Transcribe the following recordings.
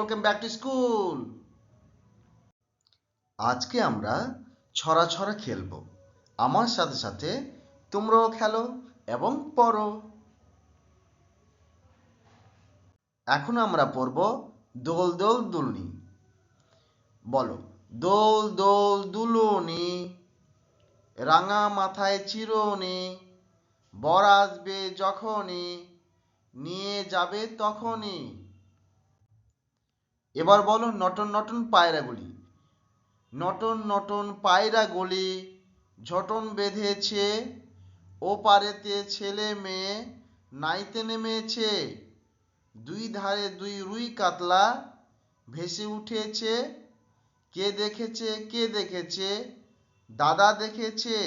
Welcome back to school আজকে আমরা ছড়া ছড়া খেলব। আমার সাথে সাথে তোমরাও খেলো এবং পড়ো। এখন আমরা পড়ব দোল দোল দুলনি। বলো, দোল দোল দুলনি, রাঙা মাথায় চিরনি, বর আসবে যখনই, নিয়ে যাবে তখনই। এবার বলো নটন নটন পায়রা পায়রাগুলি নটন নটন পায়রাগুলি ঝটন বেঁধেছে ও পারেতে ছেলে মেয়ে নাইতে নেমেছে, দুই ধারে দুই রুই কাতলা ভেসে উঠেছে, কে দেখেছে কে দেখেছে? দাদা দেখেছে,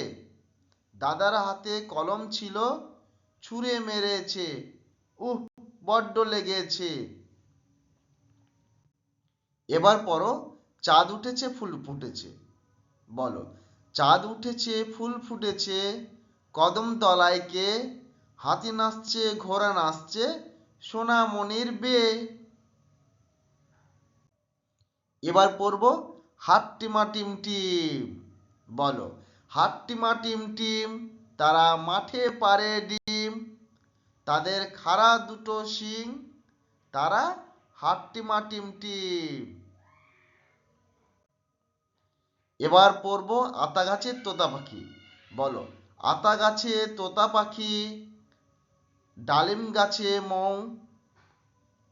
দাদার হাতে কলম ছিল, ছুঁড়ে মেরেছে, উহ, বড্ড লেগেছে। এবার পরো চাঁদ উঠেছে, ফুল ফুটেছে। বলো, চাঁদ উঠেছে, ফুল ফুটেছে, কদম তলায় কে? হাতি নাচছে, ঘোড়া নাচছে, সোনামণির বে এবার পড়ব হাট্টিমা টিম টিম। বলো হাট্টিমা টিম টিম, তারা মাঠে পারে ডিম। তাদের খাড়া দুটো শিং, তারা হাট্টিমা টিম টিম। এবার পড়ব আতা গাছের তোতা পাখি। বলো আতা গাছে তোতা পাখি, ডালিম গাছে মৌ,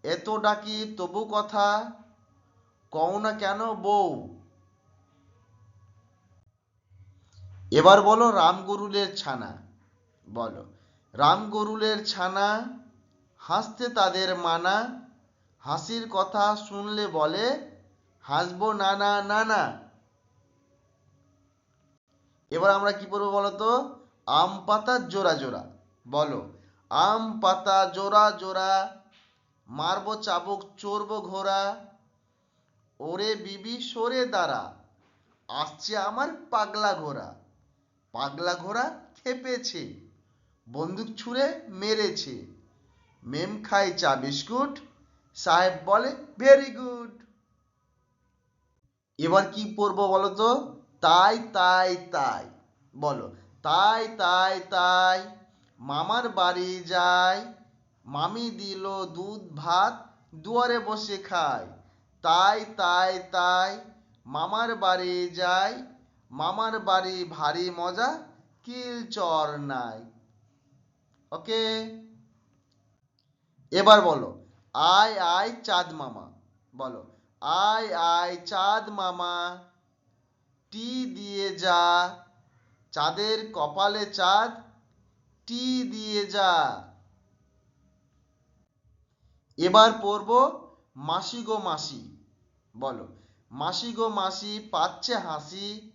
এত ডাকি তবু কথা, কও না কেন বউ? এবার বলো রাম গরুলের ছানা। বলো, রামগরুলের ছানা হাসতে তাদের মানা হাসির কথা শুনলে বলে, হাসবো না না এবার আমরা কি পড়ব বলো তো আম পাতা জোড়া জোড়া। বলো, আম পাতা জোড়া জোড়া, মারবো চাবুক, চড়বো ঘোড়া, ওরে বিবি, সরে দাঁড়া, আসছে আমার পাগলা ঘোড়া। পাগলা ঘোড়া খেপেছে, বন্দুক ছুঁড়ে মেরেছে। মেম খাই চা, বিস্কুট সাহেব বলে ভেরি গুড এবার কি পড়ব বলো তো তাই তাই তাই। বলো, তাই তাই তাই। মামার বাড়ি যাই, মামি দিল দুধ, ভাত, দুয়ারে বসে খায় তাই তাই তাই। মামার বাড়ি যাই, মামার বাড়ি ভারী মজা, কিল চর নাই। ওকে? এবার বলো আয় আয় চাঁদ মামা। বলো আয় আয় চাঁদ মামা, টি দিয়ে যা। চাঁদের কপালে চাঁদ, টি দিয়ে যা। এবার পড়ব মাসি গো মাসি। বলো, মাসি গো মাসি পাচ্ছে হাসি,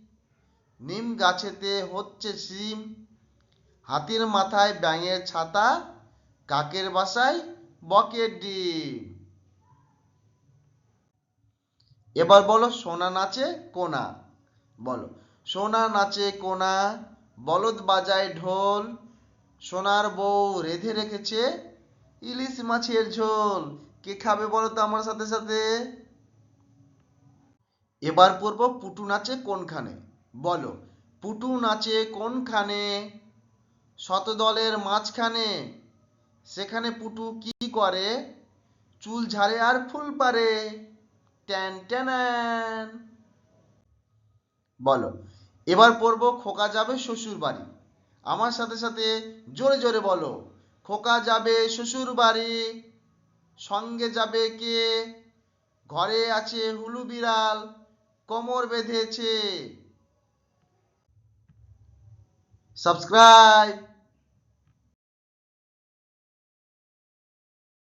নিম গাছেতে হচ্ছে সিম। হাতির মাথায় ব্যাঙের ছাতা, কাকের বাসায় বকের ডিম। এবার বলো, সোনা নাচে কোনা? বলো, সোনা নাচে কোনা, বলদ বাজায় ঢোল, সোনার বউ রেধে রেখেছে ইলিশ মাছের ঝোল। কে খাবে বলো তো আমার সাথে সাথে? এবার পড়ব, পুটু নাচে কোনখানে? বলো, পুটু নাচে কোনখানে? শতদলের মাঝখানে? সেখানে পুটু কি করে? চুল ঝাড়ে আর ফুল পারে ট্যান, ট্যানান। বলো, এবার পড়ব খোকা যাবে শ্বশুর বাড়ি। আমার সাথে সাথে জোরে জোরে বলো, খোকা যাবে শ্বশুর বাড়ি। সঙ্গে যাবে কে? ঘরে আছে হুলু বিড়াল, কোমর বেঁধেছে। সাবস্ক্রাইব।